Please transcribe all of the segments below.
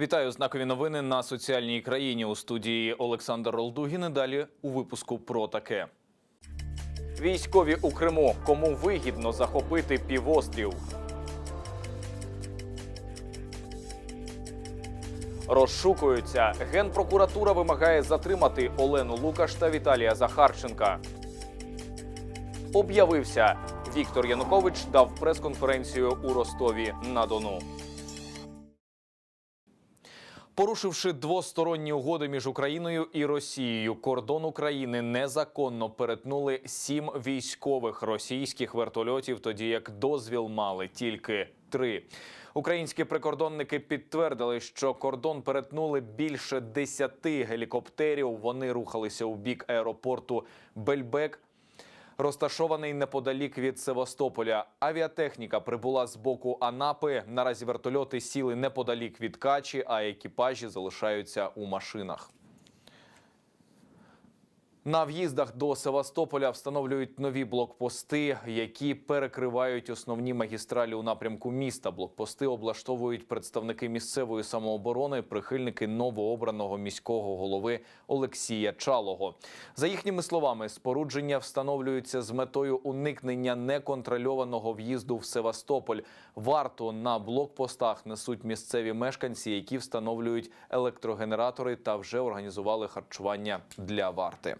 Вітаю знакові новини на соціальній країні у студії Олександр Ролдугін. І Далі у випуску про таке. Військові у Криму. Кому вигідно захопити півострів? Розшукуються. Генпрокуратура вимагає затримати Олену Лукаш та Віталія Захарченка. Об'явився. Віктор Янукович дав прес-конференцію у Ростові на Дону. Порушивши двосторонні угоди між Україною і Росією, кордон України незаконно перетнули сім військових російських вертольотів, тоді як дозвіл мали тільки три. Українські прикордонники підтвердили, що кордон перетнули більше десяти гелікоптерів. Вони рухалися у бік аеропорту Бельбек розташований неподалік від Севастополя. Авіатехніка прибула з боку Анапи. Наразі вертольоти сіли неподалік від Качі, а екіпажі залишаються у машинах. На в'їздах до Севастополя встановлюють нові блокпости, які перекривають основні магістралі у напрямку міста. Блокпости облаштовують представники місцевої самооборони, прихильники новообраного міського голови Олексія Чалого. За їхніми словами, спорудження встановлюються з метою уникнення неконтрольованого в'їзду в Севастополь. Варту на блокпостах несуть місцеві мешканці, які встановлюють електрогенератори та вже організували харчування для варти.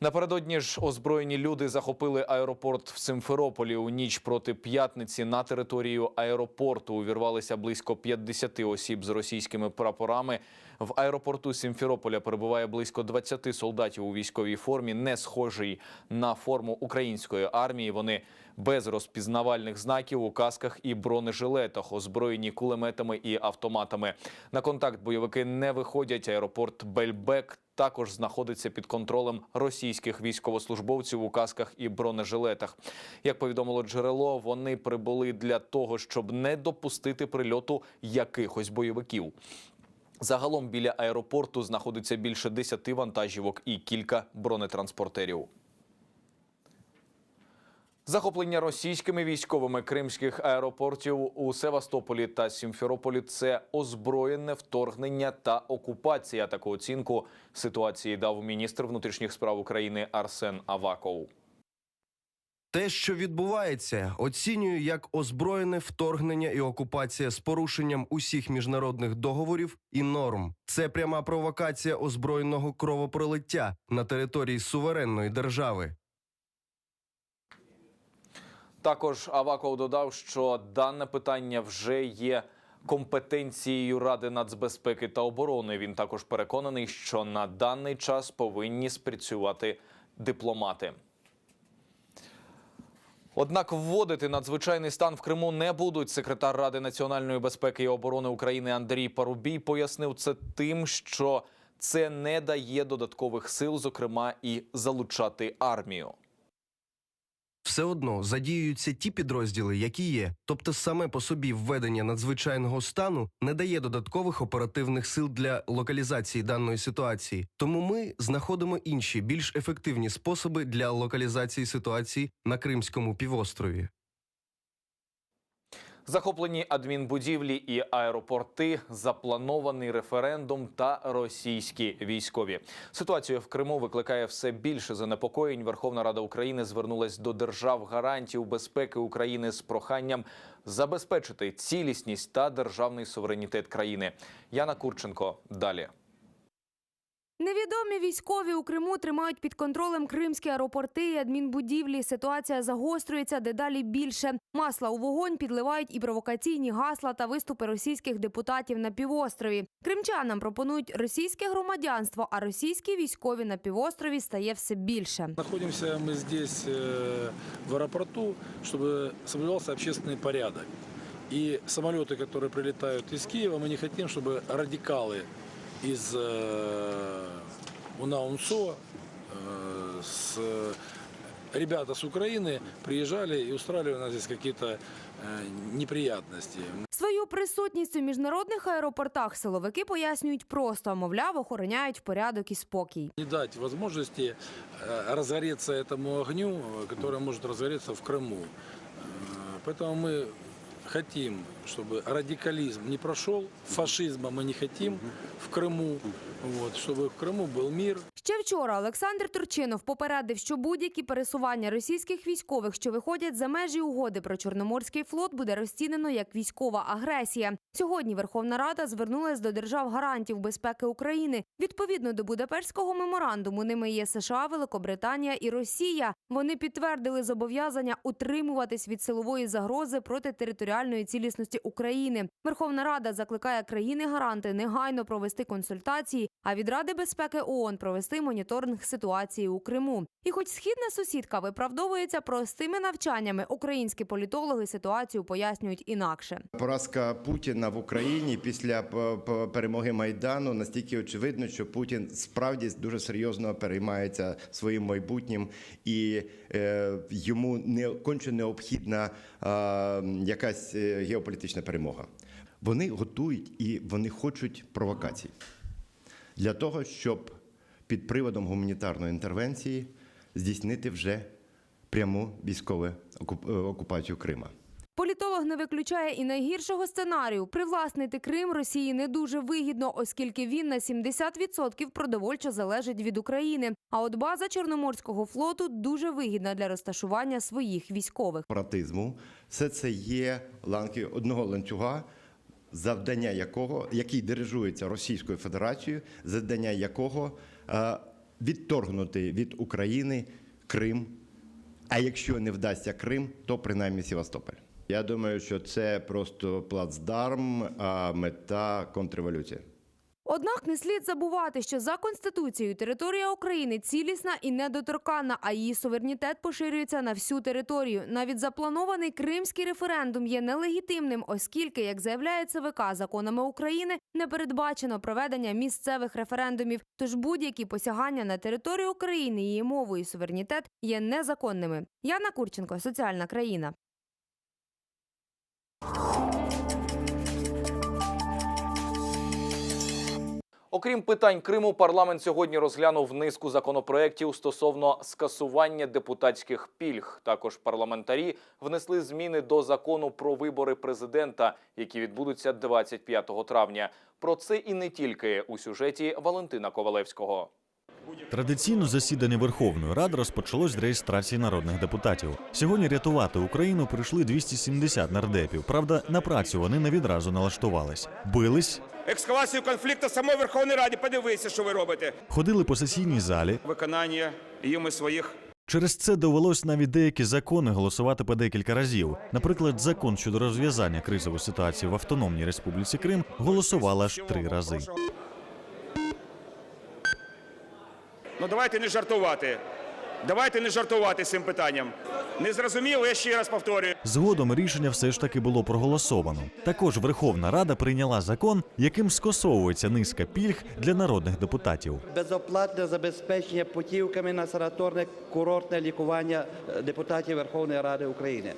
Напередодні ж озброєні люди захопили аеропорт в Симферополі. У ніч проти п'ятниці на територію аеропорту увірвалися близько 50 осіб з російськими прапорами. В аеропорту Сімферополя перебуває близько 20 солдатів у військовій формі, не схожій на форму української армії. Вони без розпізнавальних знаків у касках і бронежилетах, озброєні кулеметами і автоматами. На контакт бойовики не виходять. Аеропорт Бельбек також знаходиться під контролем російських військовослужбовців у касках і бронежилетах. Як повідомило джерело, вони прибули для того, щоб не допустити прильоту якихось бойовиків. Загалом біля аеропорту знаходиться більше 10 вантажівок і кілька бронетранспортерів. Захоплення російськими військовими кримських аеропортів у Севастополі та Сімферополі це озброєне вторгнення та окупація. Таку оцінку ситуації дав міністр внутрішніх справ України Арсен Аваков. Те, що відбувається, оцінюю як озброєне вторгнення і окупація з порушенням усіх міжнародних договорів і норм. Це пряма провокація озброєного кровопролиття на території суверенної держави. Також Аваков додав, що дане питання вже є компетенцією Ради нацбезпеки та оборони. Він також переконаний, що на даний час повинні спрацювати дипломати. Однак вводити надзвичайний стан в Криму не будуть. Секретар Ради національної безпеки і оборони України Андрій Парубій пояснив це тим, що це не дає додаткових сил, зокрема і залучати армію. Все одно задіюються ті підрозділи, які є. Тобто, саме по собі введення надзвичайного стану не дає додаткових оперативних сил для локалізації даної ситуації. Тому ми знаходимо інші більш ефективні способи для локалізації ситуації на Кримському півострові. Захоплені адмінбудівлі і аеропорти, запланований референдум та російські військові. Ситуація в Криму викликає все більше занепокоєнь. Верховна Рада України звернулась до держав гарантів безпеки України з проханням забезпечити цілісність та державний суверенітет країни. Яна Курченко далі. Невідомі військові у Криму тримають під контролем кримські аеропорти і адмінбудівлі. Ситуація загострюється дедалі більше. Масла у вогонь підливають і провокаційні гасла та виступи російських депутатів на півострові. Кримчанам пропонують російське громадянство, а російські військові на півострові стає все більше. Находимся мы здесь э, в аэропорту, чтобы соблюдался общественный порядок. И самолеты, которые прилетают из Киева, мы не хотим, чтобы радикалы из э, УНАУНСО, э, с, ребята с Украины приезжали и устраивали у нас здесь какие-то э, неприятности. Свою присутність у міжнародних аеропортах силовики пояснюють просто, мовляв, охороняють порядок і спокій. Не дать возможности э, разгореться этому огню, э, который может разгореться в Крыму. Э, Поэтому мы хотим, чтобы радикализм не прошел, фашизма мы не хотим в Крыму, вот, чтобы в Крыму был мир, Ще вчора Олександр Турчинов попередив, що будь-які пересування російських військових, що виходять за межі угоди про Чорноморський флот, буде розцінено як військова агресія. Сьогодні Верховна Рада звернулась до держав гарантів безпеки України. Відповідно до Будапештського меморандуму, ними є США, Великобританія і Росія. Вони підтвердили зобов'язання утримуватись від силової загрози проти територіальної цілісності України. Верховна Рада закликає країни-гаранти негайно провести консультації, а від Ради безпеки ООН провести моніторинг ситуації у Криму. І хоч східна сусідка виправдовується простими навчаннями, українські політологи ситуацію пояснюють інакше. Поразка Путіна в Україні після п- перемоги Майдану настільки очевидно, що Путін справді дуже серйозно переймається своїм майбутнім, і е, йому не конче необхідна е, якась е, геополітична перемога. Вони готують і вони хочуть провокацій для того, щоб під приводом гуманітарної інтервенції здійснити вже пряму військову е, окупацію Крима. Політолог не виключає і найгіршого сценарію. Привласнити Крим Росії не дуже вигідно, оскільки він на 70% продовольчо залежить від України. А от база Чорноморського флоту дуже вигідна для розташування своїх військових. сепаратизму. Все це є ланки одного ланцюга, завдання якого, який дирижується Російською Федерацією, завдання якого е, відторгнути від України Крим. А якщо не вдасться Крим, то принаймні Севастополь. Я думаю, що це просто плацдарм, а мета контрреволюція. Однак не слід забувати, що за конституцією територія України цілісна і недоторканна, а її суверенітет поширюється на всю територію. Навіть запланований кримський референдум є нелегітимним, оскільки, як заявляє ЦВК, законами України не передбачено проведення місцевих референдумів. Тож будь-які посягання на територію України, її мову і суверенітет є незаконними. Яна Курченко, соціальна країна. Окрім питань Криму, парламент сьогодні розглянув низку законопроєктів стосовно скасування депутатських пільг. Також парламентарі внесли зміни до закону про вибори президента, які відбудуться 25 травня. Про це і не тільки у сюжеті Валентина Ковалевського. Традиційно засідання Верховної Ради розпочалось з реєстрації народних депутатів. Сьогодні рятувати Україну прийшли 270 нардепів. Правда, на працю вони не відразу налаштувались. Бились, Екскавацію конфлікту в самій Верховній Раді. Подивися, що ви робите. ходили по сесійній залі. Виконання їми своїх Через це довелось навіть деякі закони голосувати по декілька разів. Наприклад, закон щодо розв'язання кризової ситуації в Автономній Республіці Крим голосували аж три рази. Ну давайте не жартувати. Давайте не жартувати з цим питанням. Не зрозуміло, я ще раз повторюю. Згодом рішення все ж таки було проголосовано. Також Верховна Рада прийняла закон, яким скасовується низка пільг для народних депутатів. безоплатне забезпечення путівками на санаторне курортне лікування е, депутатів Верховної Ради України.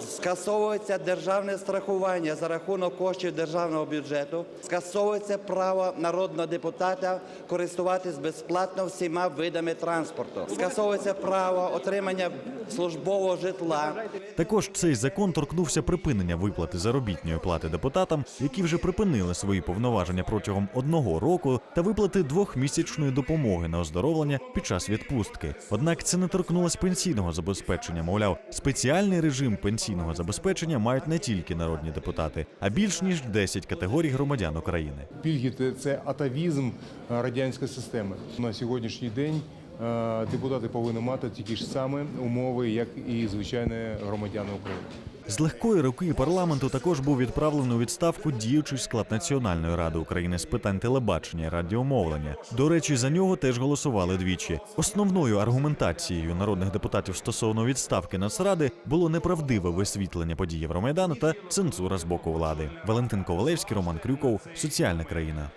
Скасовується державне страхування за рахунок коштів державного бюджету. Скасовується право народного депутата користуватись безплатно всіма видами транспорту. Скасовується право отримання службового житла. Також цей закон торкнувся припинення виплати заробітної плати депутатам, які вже припинили свої повноваження протягом одного року, та виплати двохмісячної допомоги на оздоровлення під час відпустки. Однак це не торкнулось пенсійного забезпечення. Мовляв, спеціальний режим пенсійного забезпечення мають не тільки народні депутати, а більш ніж 10 категорій громадян України. Пільги це- атавізм е, радянської системи. На сьогоднішній день е, депутати повинні мати такі ж самі умови, як і звичайні громадяни України. З легкої руки парламенту також був відправлений у відставку діючий склад Національної ради України з питань телебачення і радіомовлення. До речі, за нього теж голосували двічі. Основною аргументацією народних депутатів стосовно відставки Нацради було неправдиве висвітлення подій Євромайдану та цензура з боку влади. Валентин Ковалевський, Роман Крюков, Соціальна країна.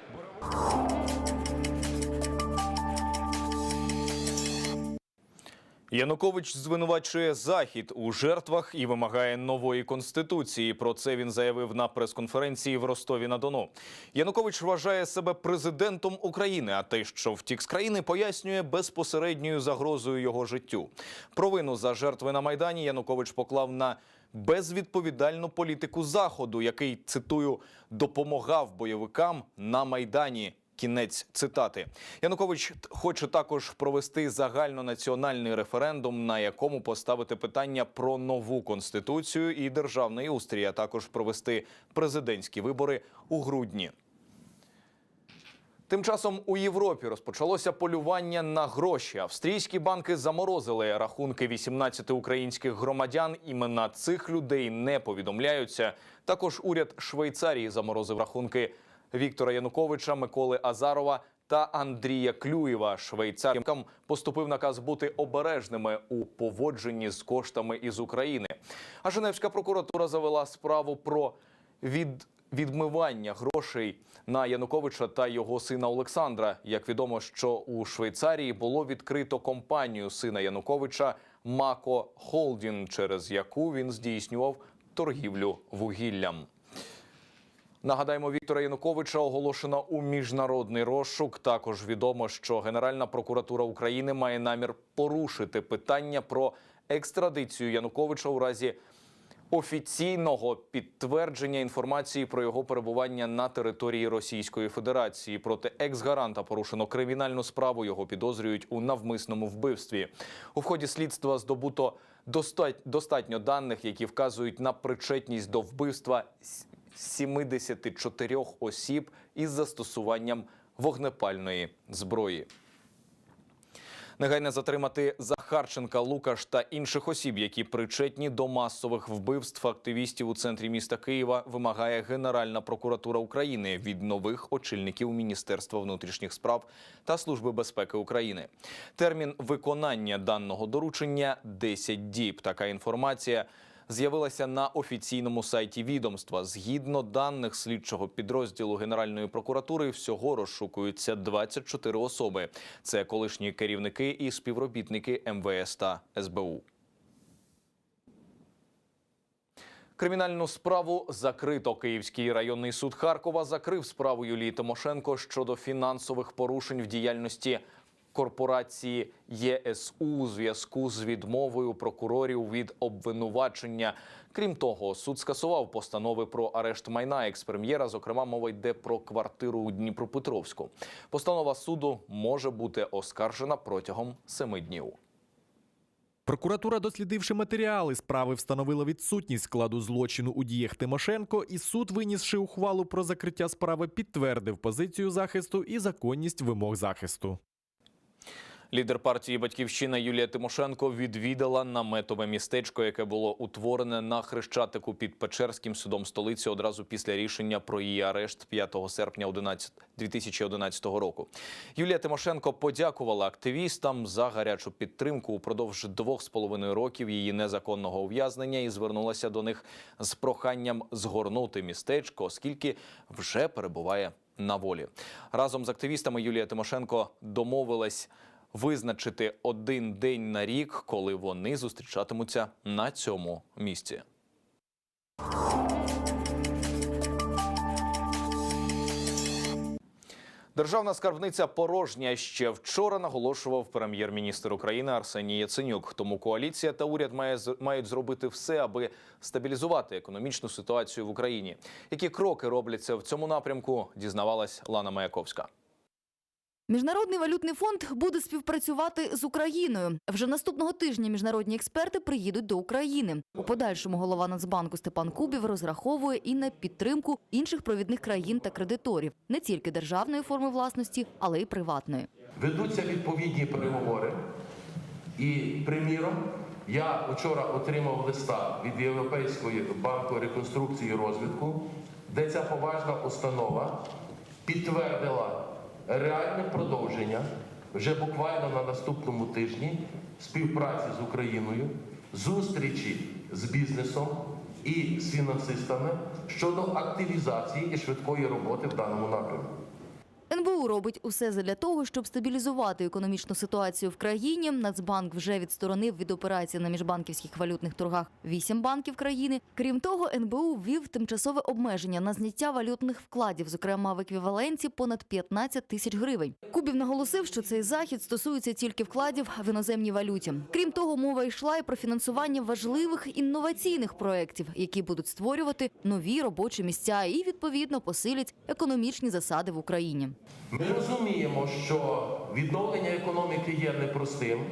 Янукович звинувачує захід у жертвах і вимагає нової конституції. Про це він заявив на прес-конференції в Ростові на Дону. Янукович вважає себе президентом України, а те, що втік з країни, пояснює безпосередньою загрозою його життю. Провину за жертви на майдані Янукович поклав на безвідповідальну політику заходу, який цитую допомагав бойовикам на майдані. Кінець цитати Янукович хоче також провести загальнонаціональний референдум, на якому поставити питання про нову конституцію і державний устрій, а також провести президентські вибори у грудні. Тим часом у Європі розпочалося полювання на гроші. Австрійські банки заморозили рахунки 18 українських громадян. Імена цих людей не повідомляються. Також уряд Швейцарії заморозив рахунки Віктора Януковича, Миколи Азарова та Андрія Клюєва. Швейцаркам поступив наказ бути обережними у поводженні з коштами із України. А Женевська прокуратура завела справу про від відмивання грошей на Януковича та його сина Олександра. Як відомо, що у Швейцарії було відкрито компанію сина Януковича Мако Холдін, через яку він здійснював торгівлю вугіллям. Нагадаємо, Віктора Януковича оголошено у міжнародний розшук. Також відомо, що Генеральна прокуратура України має намір порушити питання про екстрадицію Януковича у разі офіційного підтвердження інформації про його перебування на території Російської Федерації. Проти екс-гаранта порушено кримінальну справу. Його підозрюють у навмисному вбивстві. У ході слідства здобуто достатньо даних, які вказують на причетність до вбивства 74 осіб із застосуванням вогнепальної зброї. Негайно затримати Захарченка, Лукаш та інших осіб, які причетні до масових вбивств активістів у центрі міста Києва, вимагає Генеральна прокуратура України від нових очільників Міністерства внутрішніх справ та Служби безпеки України. Термін виконання даного доручення 10 діб. Така інформація з'явилася на офіційному сайті відомства. Згідно даних слідчого підрозділу Генеральної прокуратури, всього розшукуються 24 особи. Це колишні керівники і співробітники МВС та СБУ. Кримінальну справу закрито. Київський районний суд Харкова закрив справу Юлії Тимошенко щодо фінансових порушень в діяльності корпорації ЄСУ у зв'язку з відмовою прокурорів від обвинувачення. Крім того, суд скасував постанови про арешт майна експрем'єра. Зокрема, мова йде про квартиру у Дніпропетровську. Постанова суду може бути оскаржена протягом семи днів. Прокуратура, дослідивши матеріали справи, встановила відсутність складу злочину у діях Тимошенко, і суд, винісши ухвалу про закриття справи, підтвердив позицію захисту і законність вимог захисту. Лідер партії Батьківщина Юлія Тимошенко відвідала наметове містечко, яке було утворене на хрещатику під Печерським судом столиці одразу після рішення про її арешт 5 серпня 11 2011 року. Юлія Тимошенко подякувала активістам за гарячу підтримку упродовж двох з половиною років її незаконного ув'язнення і звернулася до них з проханням згорнути містечко, оскільки вже перебуває на волі. Разом з активістами Юлія Тимошенко домовилась визначити один день на рік, коли вони зустрічатимуться на цьому місці. Державна скарбниця порожня ще вчора наголошував прем'єр-міністр України Арсеній Яценюк. Тому коаліція та уряд має мають зробити все, аби стабілізувати економічну ситуацію в Україні. Які кроки робляться в цьому напрямку? Дізнавалась Лана Маяковська. Міжнародний валютний фонд буде співпрацювати з Україною. Вже наступного тижня міжнародні експерти приїдуть до України. У подальшому голова Нацбанку Степан Кубів розраховує і на підтримку інших провідних країн та кредиторів, не тільки державної форми власності, але й приватної. Ведуться відповідні переговори. І, приміром, я вчора отримав листа від Європейської банку реконструкції і розвитку, де ця поважна установа підтвердила реальне продовження вже буквально на наступному тижні співпраці з Україною, зустрічі з бізнесом і з фінансистами щодо активізації і швидкої роботи в даному напрямку. НБУ робить усе задля того, щоб стабілізувати економічну ситуацію в країні. Нацбанк вже відсторонив від операцій на міжбанківських валютних торгах вісім банків країни. Крім того, НБУ ввів тимчасове обмеження на зняття валютних вкладів, зокрема в еквіваленті понад 15 тисяч гривень. Кубів наголосив, що цей захід стосується тільки вкладів в іноземній валюті. Крім того, мова йшла і про фінансування важливих інноваційних проєктів, які будуть створювати нові робочі місця і відповідно посилять економічні засади в Україні. Ми розуміємо, що відновлення економіки є непростим,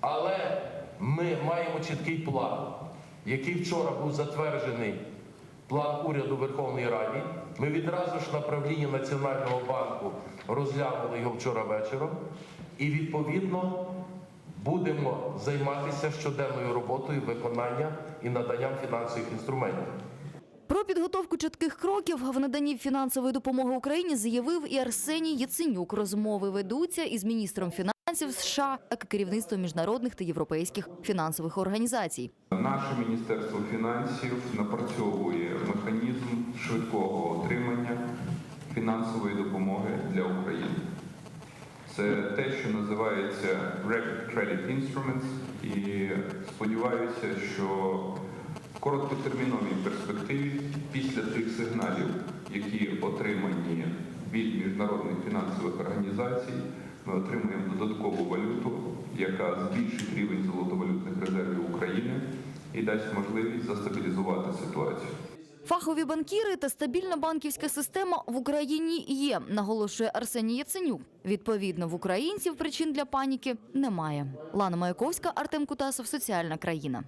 але ми маємо чіткий план, який вчора був затверджений план уряду Верховної Раді. Ми відразу ж на правлінні Національного банку розглянули його вчора вечором і відповідно будемо займатися щоденною роботою виконання і наданням фінансових інструментів. Про підготовку чітких кроків в наданні фінансової допомоги Україні заявив і Арсеній Яценюк. Розмови ведуться із міністром фінансів США, так і керівництвом міжнародних та європейських фінансових організацій. Наше Міністерство фінансів напрацьовує механізм швидкого отримання фінансової допомоги для України. Це те, що називається Rapid Credit Instruments, і сподіваюся, що короткотерміновій перспективі після тих сигналів, які отримані від міжнародних фінансових організацій, ми отримуємо додаткову валюту, яка збільшить рівень золотовалютних резервів України і дасть можливість застабілізувати ситуацію. Фахові банкіри та стабільна банківська система в Україні є, наголошує Арсеній Яценюк. Відповідно, в українців причин для паніки немає. Лана Маяковська, Артем Кутасов, соціальна країна.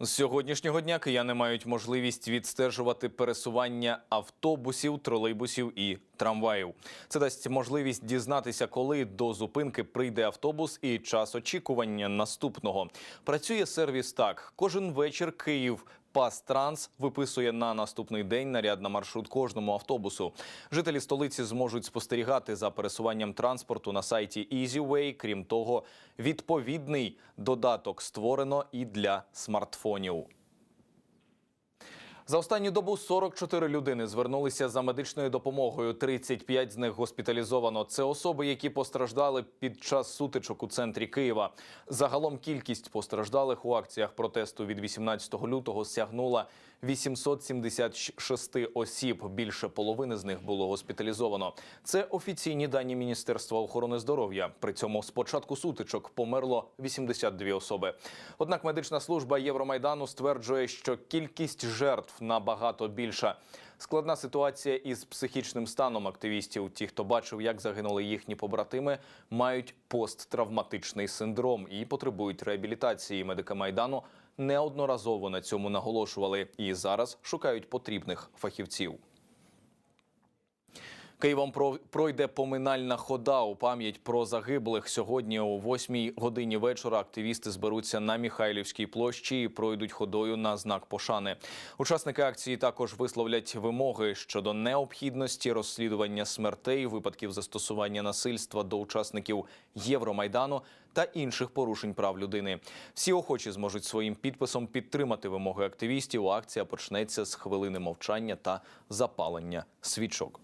З сьогоднішнього дня кияни мають можливість відстежувати пересування автобусів, тролейбусів і трамваїв. Це дасть можливість дізнатися, коли до зупинки прийде автобус і час очікування наступного. Працює сервіс так: кожен вечір Київ. Пастранс виписує на наступний день наряд на маршрут кожному автобусу. Жителі столиці зможуть спостерігати за пересуванням транспорту на сайті EasyWay. Крім того, відповідний додаток створено і для смартфонів. За останню добу 44 людини звернулися за медичною допомогою. 35 з них госпіталізовано. Це особи, які постраждали під час сутичок у центрі Києва. Загалом кількість постраждалих у акціях протесту від 18 лютого сягнула 876 осіб. Більше половини з них було госпіталізовано. Це офіційні дані Міністерства охорони здоров'я. При цьому з початку сутичок померло 82 особи. Однак медична служба Євромайдану стверджує, що кількість жертв набагато більша. Складна ситуація із психічним станом активістів. Ті, хто бачив, як загинули їхні побратими, мають посттравматичний синдром і потребують реабілітації. Медики майдану неодноразово на цьому наголошували і зараз шукають потрібних фахівців. Києвом про- пройде поминальна хода у пам'ять про загиблих. Сьогодні о 8 годині вечора активісти зберуться на Міхайлівській площі і пройдуть ходою на знак пошани. Учасники акції також висловлять вимоги щодо необхідності розслідування смертей, випадків застосування насильства до учасників Євромайдану та інших порушень прав людини. Всі охочі зможуть своїм підписом підтримати вимоги активістів. Акція почнеться з хвилини мовчання та запалення свічок.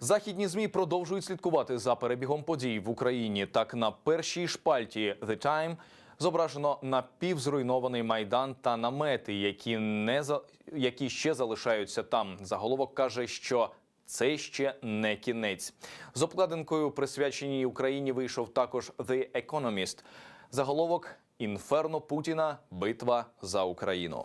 Західні змі продовжують слідкувати за перебігом подій в Україні. Так на першій шпальті The Time зображено напівзруйнований майдан та намети, які не за які ще залишаються там. Заголовок каже, що це ще не кінець. З обкладинкою, присвяченій Україні, вийшов також The Economist. Заголовок Інферно Путіна. Битва за Україну.